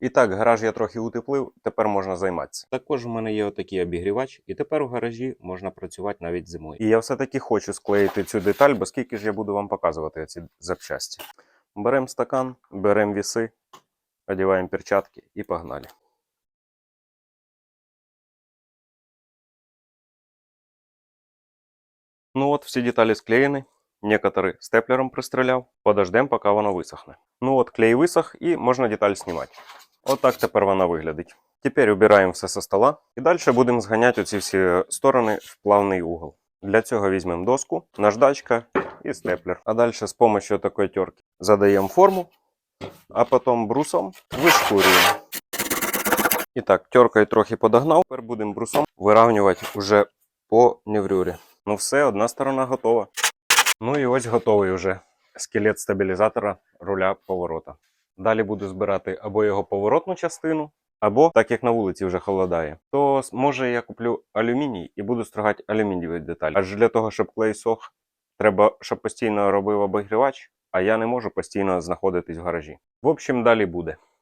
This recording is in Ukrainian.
І так, гараж я трохи утеплив, тепер можна займатися. Також в мене є отакий обігрівач, і тепер у гаражі можна працювати навіть зимою. І я все-таки хочу склеїти цю деталь, бо скільки ж я буду вам показувати ці запчасті. Беремо стакан, беремо віси, одягаємо перчатки і погнали. Ну от, всі деталі склеєні. Некоторые степлером пристреляв. Подождем, поки воно висохне. Ну от, клей висох і можна деталь знімати. От так тепер вона виглядить. Тепер убираємо все со стола і далі будемо зганяти оці всі сторони в плавний угол. Для цього візьмемо доску, наждачка і степлер. А далі з допомогою такої терки задаємо форму, а потім брусом вишкурюємо. І так, теркою трохи подогнав. Тепер будемо брусом вирівнювати вже по неврюрі. Ну все, одна сторона готова. Ну і ось готовий уже скелет стабілізатора руля поворота. Далі буду збирати або його поворотну частину, або, так як на вулиці вже холодає, то може я куплю алюміній і буду строгати алюмінієві деталі. Аж для того, щоб клей сох, треба, щоб постійно робив обігрівач, а я не можу постійно знаходитись в гаражі. В общем, далі буде.